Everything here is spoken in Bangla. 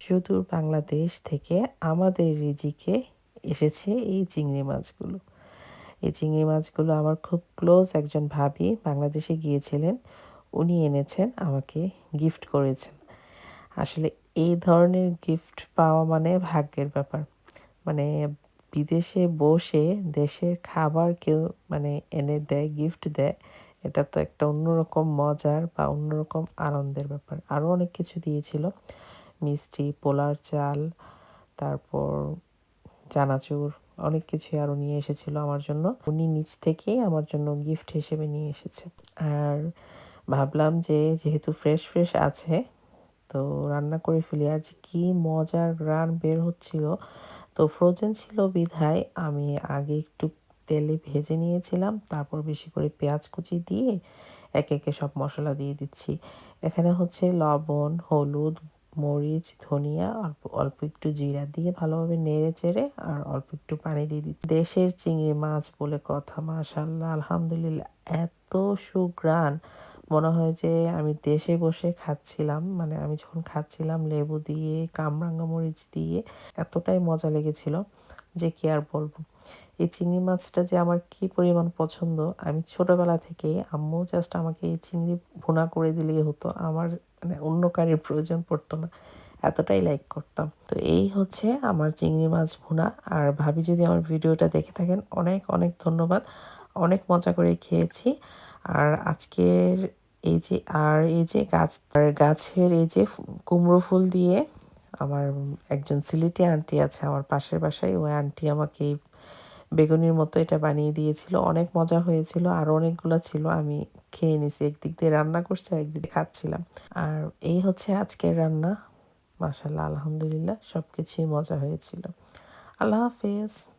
সুদূর বাংলাদেশ থেকে আমাদের রিজিকে এসেছে এই চিংড়ি মাছগুলো। এই চিংড়ি মাছগুলো আমার খুব ক্লোজ একজন ভাবি বাংলাদেশে গিয়েছিলেন। উনি এনেছেন, আমাকে গিফট করেছেন। আসলে এই ধরনের গিফট পাওয়া মানে ভাগ্যের ব্যাপার। মানে বিদেশে বসে দেশের খাবার কেউ মানে এনে দেয় গিফট দেয়, এটা তো একটা অন্যরকম মজার বা অন্যরকম আনন্দের ব্যাপার। আরও অনেক কিছু দিয়েছিল। মিষ্টি, পোলার চাল, তারপর চানাচুর, অনেক কিছুই আরও নিয়ে এসেছিল আমার জন্য। উনি নিচ থেকেই আমার জন্য গিফট হিসেবে নিয়ে এসেছে। আর ভাবলাম যে যেহেতু ফ্রেশ ফ্রেশ আছে, তো রান্না করে ফেলি। আর যে কী মজার গ্রান বের হচ্ছিল, তো ফ্রোজেন ছিল বিধায় আমি আগে একটু তেলে ভেজে নিয়েছিলাম, তারপর বেশি করে পেঁয়াজ কুচি দিয়ে একে একে সব মশলা দিয়ে দিচ্ছি। এখানে হচ্ছে লবণ, হলুদ মরিচ, ধনিয়া, অল্প অল্প একটু জিরা দিয়ে ভালোভাবে নেড়ে চেড়ে আর অল্প একটু পানি দিয়ে দিচ্ছি। দেশের চিংড়ি মাছ বলে কথা মাশাল্লাহ আলহামদুলিল্লাহ, এত সুগ্রান মনে হয় যে আমি দেশে বসে খাচ্ছিলাম মানে আমি যখন খাচ্ছিলাম লেবু দিয়ে, কামরাঙ্গা মরিচ দিয়ে, এতটাই মজা লেগেছিল যে কি আর বলব। এই চিংড়ি মাছটা যে আমার কি পরিমাণ পছন্দ, আমি ছোটবেলা থেকে আম্মু জাস্ট আমাকে এই চিংড়ি ভুনা করে দিলেই হতো। আমার মানে অন্য কারির প্রয়োজন পড়তো না। এতটাই লাইক করতাম। তো এই হচ্ছে আমার চিংড়ি মাছ ভুনা। আর ভাবি যদি আমার ভিডিওটা দেখে থাকেন, অনেক অনেক ধন্যবাদ। অনেক মজা করে খেয়েছি। আর আজকের এই যে, আর এই যে গাছ তার গাছের এই যে কুমড়ো ফুল দিয়ে আমার একজন সিলেটি আন্টি আছে, আমার পাশের বাসায়, ওই আন্টি আমাকে বেগুনির মতো এটা বানিয়ে দিয়েছিল। অনেক মজা হয়েছিল, আর অনেকগুলো ছিল। আমি খেয়ে নিছি, একদিক দিয়ে রান্না করছে একদিক দিয়ে খাচ্ছিলাম। আর এই হচ্ছে আজকের রান্না। মাসাল্লাহ আলহামদুলিল্লাহ সব কিছুই মজা হয়েছিল। আল্লাহ হাফেজ।